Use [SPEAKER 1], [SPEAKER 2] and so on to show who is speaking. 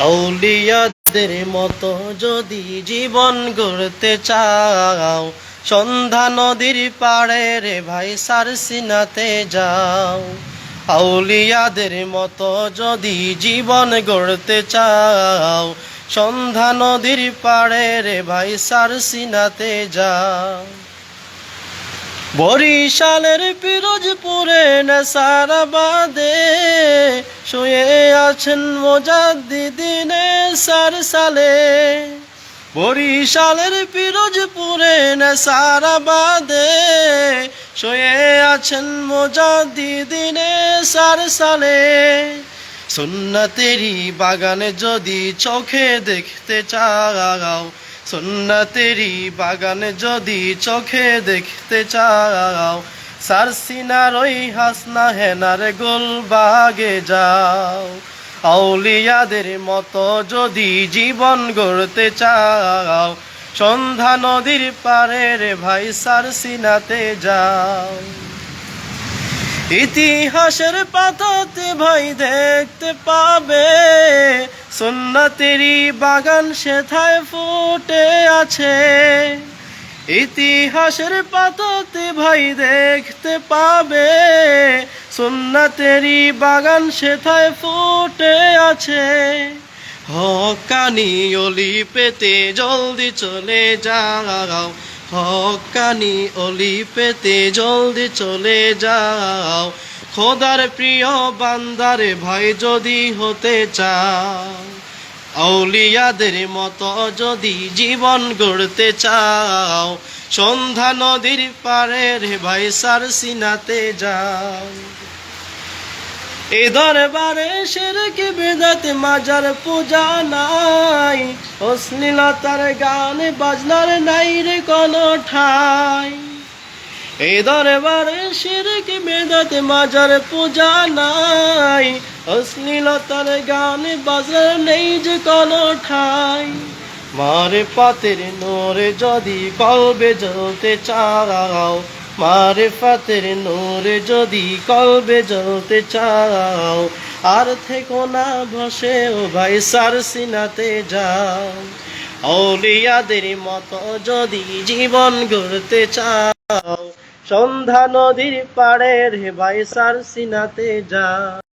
[SPEAKER 1] আউলিয়াদের মতো যদি জীবন গড়তে চাও, সন্ধ্যা নদীর পাড়ে রে ভাই সারসিনাতে যাও। আউলিয়াদের মতো যদি জীবন গড়তে চাও, সন্ধ্যা নদীর পাড়ে রে ভাই সারসিনাতে যাও। বরিশালের পিরোজপুরে নেসারাবাদে শুয়ে আছেন মোজাদ্দিদিনে সার সালে। বরিশালের পিরোজপুরে নেসারাবাদে। শুয়ে আছেন মোজাদ্দিদিনে সার সালে। সুন্নতেরি বাগানে যদি চোখে দেখতে চাও সুন্নতেরি বাগানে যদি চোখে দেখতে চাও সারসিনার ওই হাসনা হেনার গোলবাগে যাও। আউলিয়াদের মতো যদি জীবন গড়তে চাও, সন্ধ্যা নদীর পারে রে ভাই সারসিনাতে যাও। ইতিহাসের পাতাতে ভাই দেখতে পাবে, সুন্নতেরই বাগান সেথায় ফুটে আছে। ইতিহাসের পাতাতে ভাই দেখতে পাবে। সুন্নতেরই বাগান সেথায় ফুটে আছে। হকানি অলি পেতে জলদি চলে যাও। হকানি অলি পেতে জলদি চলে যাও। খোদার প্রিয় বান্দারে ভাই যদি হতে চাও। আউলিয়াদের মতো যদি জীবন গড়তে চাও, সন্ধ্যা নদীর পারে রে ভাই সারসিনাতে যাও। এ দরবারে সেরকে বেদাতে মাজার পূজা নাই, অশ্লীলতার গান বাজনার নাই রে কোনো ঠাই। এই দরবারে সেরকে বেদাতে মাজার পূজা নাই অশ্লীলতার গান বাজনার নেই যে কোনো ঠাই। মারে পাতের নোরে যদি কলবে জ্বলতে চাও, মারে ফাতের নোরে যদি কলবে জ্বলতে চাও, আর থেকো না বসে ও ভাই সার সিনাতে যাও। অলিয়াদের মতো যদি জীবন গড়তে চাও, সন্ধ্যা নদীর পাড়ে রে ভাই সার সিনাতে যাও।